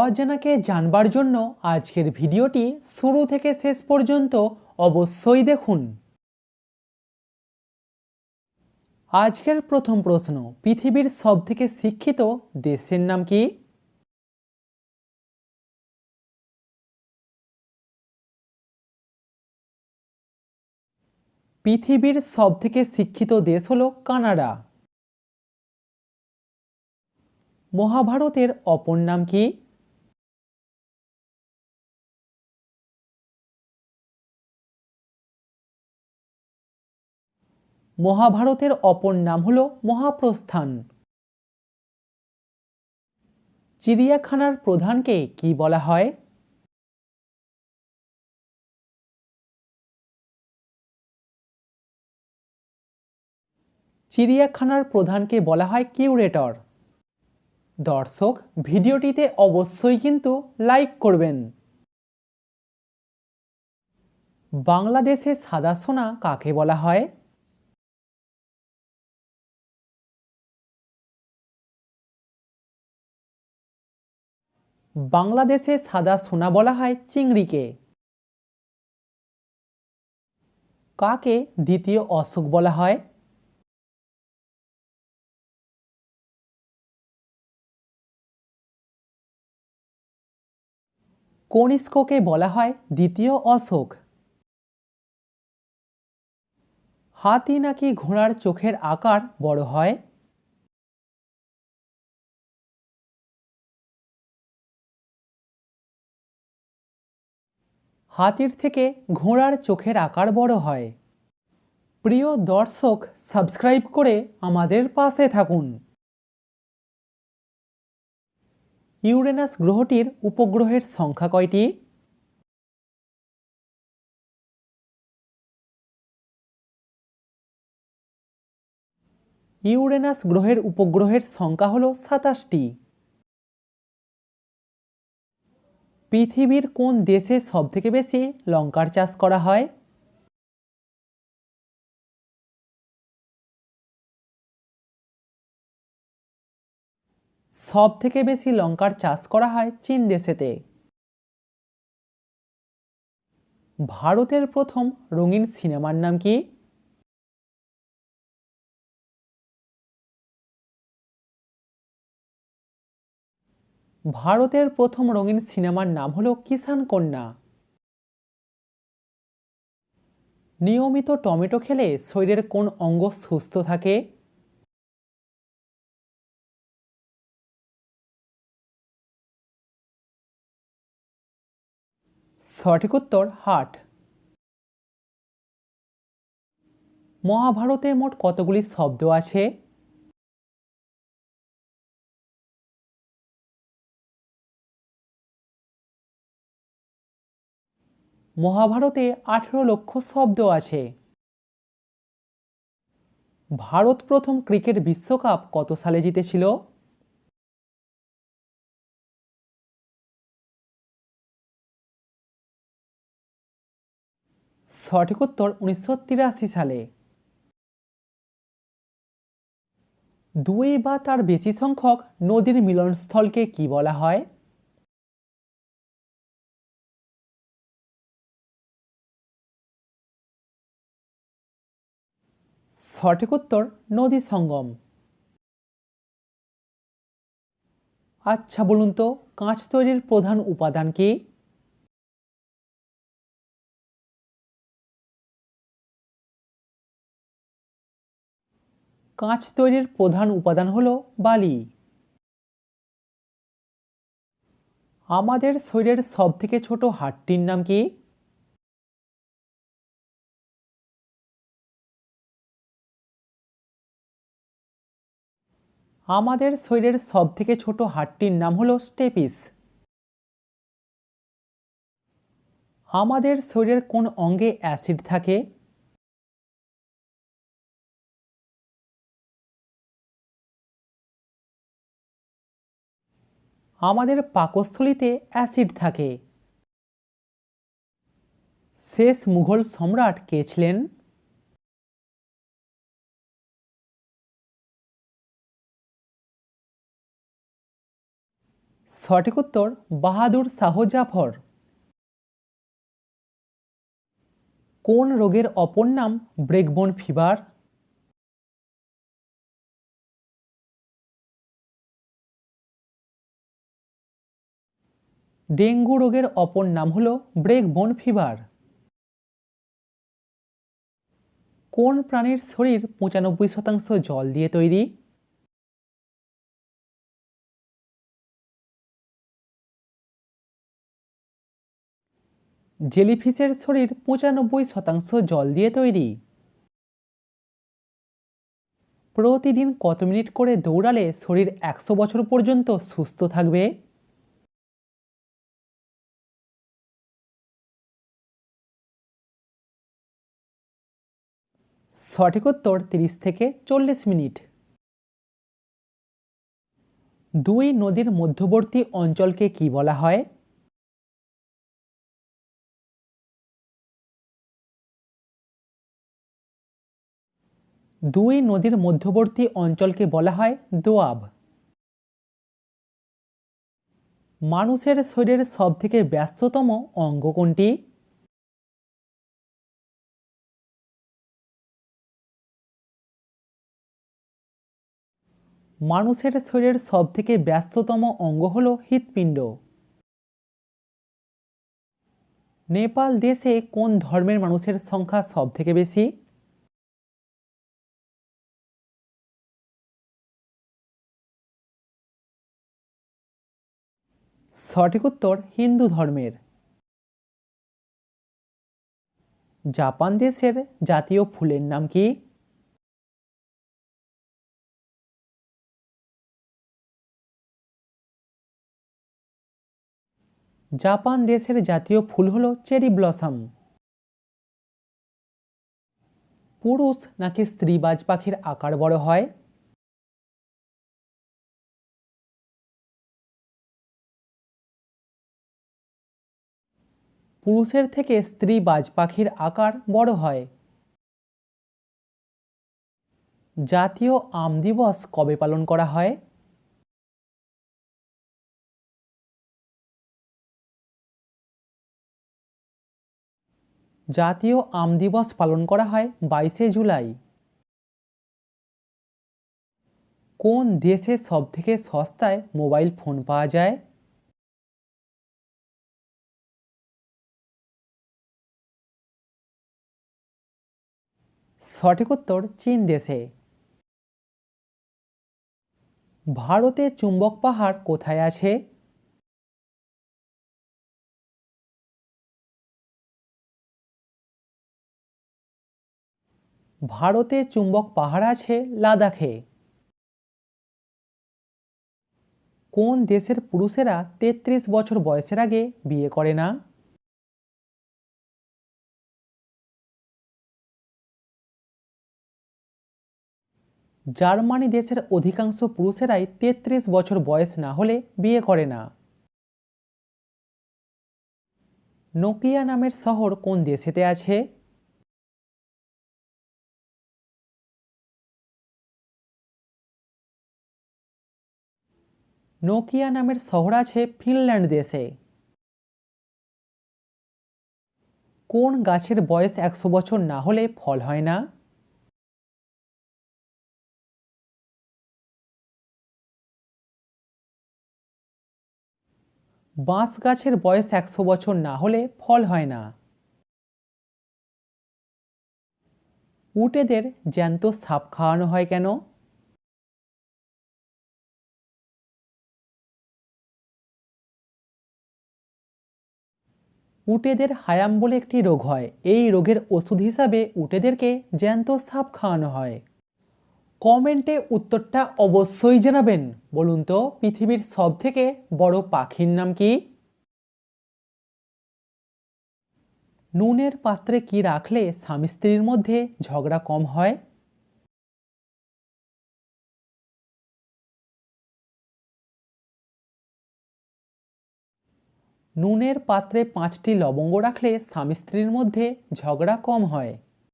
অজানাকে জানবার জন্য আজকের ভিডিওটি শুরু থেকে শেষ পর্যন্ত অবশ্যই দেখুন। আজকের প্রথম প্রশ্ন, পৃথিবীর সবথেকে শিক্ষিত দেশের নাম কি? পৃথিবীর সবথেকে শিক্ষিত দেশ হল কানাডা। মহাভারতের অপর নাম কি? মহাভারতের অপর নাম হল মহাপ্রস্থান। চিড়িয়াখানার প্রধানকে কি বলা হয়? চিড়িয়াখানার প্রধানকে বলা হয় কিউরেটর। দর্শক, ভিডিওটিতে অবশ্যই কিন্তু লাইক করবেন। বাংলাদেশে সাদা সোনা কাকে বলা হয়? বাংলাদেশে সাদা সোনা বলা হয় চিংড়িকে। কাকে দ্বিতীয় অশোক বলা হয়? কনিষ্ককে বলা হয় দ্বিতীয় অশোক। হাতি নাকি ঘোড়ার চোখের আকার বড় হয়? হাতির থেকে ঘোড়ার চোখের আকার বড় হয়। প্রিয় দর্শক, সাবস্ক্রাইব করে আমাদের পাশে থাকুন। ইউরেনাস গ্রহটির উপগ্রহের সংখ্যা কয়টি? ইউরেনাস গ্রহের উপগ্রহের সংখ্যা হল সাতাশটি। পৃথিবীর কোন দেশে সবথেকে বেশি লঙ্কার চাষ করা হয়? সব থেকে বেশি লঙ্কার চাষ করা হয় চীন দেশেতে। ভারতের প্রথম রঙিন সিনেমার নাম কি? ভারতের প্রথম রঙিন সিনেমার নাম হল কিষান কন্যা। নিয়মিত টমেটো খেলে শরীরের কোন অঙ্গ সুস্থ থাকে? সঠিক উত্তর, হাট। মহাভারতে মোট কতগুলি শব্দ আছে? মহাভারতে আঠেরো লক্ষ শব্দ আছে। ভারত প্রথম ক্রিকেট বিশ্বকাপ কত সালে জিতেছিল? সঠিক উত্তর উনিশশো তিরাশি সালে। দুই বা তার বেশি সংখ্যক নদীর মিলনস্থলকে কি বলা হয়? সঠিক উত্তর নদী সঙ্গম। আচ্ছা বলুন তো, কাঁচ তৈরির প্রধান উপাদান কি? কাঁচ তৈরির প্রধান উপাদান হল বালি। আমাদের শরীরের সবথেকে ছোট হাড়টির নাম কি? আমাদের শরীরের সবথেকে ছোট হাড়টির নাম হলো স্টেপিস। আমাদের শরীরের কোন অঙ্গে অ্যাসিড থাকে? আমাদের পাকস্থলিতে অ্যাসিড থাকে। শেষ মুঘল সম্রাট কে ছিলেন? সঠিক উত্তর বাহাদুর শাহ জাফর। কোন রোগের অপর নাম ব্রেকবোন ফিভার? ডেঙ্গু রোগের অপর নাম হল ব্রেকবোন ফিভার। কোন প্রাণীর শরীর পঁচানব্বই শতাংশ জল দিয়ে তৈরি? জেলিফিশের শরীর পঁচানব্বই শতাংশ জল দিয়ে তৈরি। প্রতিদিন কত মিনিট করে দৌড়ালে শরীর একশো বছর পর্যন্ত সুস্থ থাকবে? সঠিক উত্তর তিরিশ থেকে চল্লিশ মিনিট। দুই নদীর মধ্যবর্তী অঞ্চলকে কি বলা হয়? দুই নদীর মধ্যবর্তী অঞ্চলকে বলা হয় দোয়াব। মানুষের শরীরের সবথেকে ব্যস্ততম অঙ্গ কোনটি? মানুষের শরীরের সবথেকে ব্যস্ততম অঙ্গ হল হৃৎপিণ্ড। নেপাল দেশে কোন ধর্মের মানুষের সংখ্যা সবথেকে বেশি? সঠিক উত্তর হিন্দু ধর্মের। জাপান দেশের জাতীয় ফুলের নাম কি? জাপান দেশের জাতীয় ফুল হল চেরি ব্লসম। পুরুষ নাকি স্ত্রী বাজ পাখির আকার বড় হয়? পুরুষের থেকে স্ত্রী বাজ পাখির আকার বড় হয়। জাতীয় আম দিবস কবে পালন করা হয়? জাতীয় আম দিবস পালন করা হয় বাইশে জুলাই। কোন দেশে সবথেকে সস্তায় মোবাইল ফোন পাওয়া যায়? সঠিক উত্তর চীন দেশে। ভারতে চুম্বক পাহাড় কোথায় আছে? ভারতে চুম্বক পাহাড় আছে লাদাখে। কোন দেশের পুরুষেরা তেত্রিশ বছর বয়সের আগে বিয়ে করে না? জার্মানি দেশের অধিকাংশ পুরুষেরাই তেত্রিশ বছর বয়স না হলে বিয়ে করে না। নোকিয়া নামের শহর কোন দেশেতে আছে? নোকিয়া নামের শহর আছে ফিনল্যান্ড দেশে। কোন গাছের বয়স একশো বছর না হলে ফল হয় না? বাঁশ গাছের বয়স একশো বছর না হলে ফল হয় না। উটেদের জ্যান্ত সাপ খাওয়ানো হয় কেন? উটেদের হায়াম বলে একটি রোগ হয়। এই রোগের ওষুধ হিসাবে উটেদেরকে জ্যান্ত সাপ খাওয়ানো হয়। কমেন্টে উত্তরটা অবশ্যই জানাবেন। বলুন তো, পৃথিবীর সব থেকে বড় পাখির নাম কি? নুনের পাত্রে কি রাখলে স্বামী স্ত্রীর মধ্যে ঝগড়া কম হয়? নুনের পাত্রে পাঁচটি লবঙ্গ রাখলে স্বামী স্ত্রীর মধ্যে ঝগড়া কম হয়।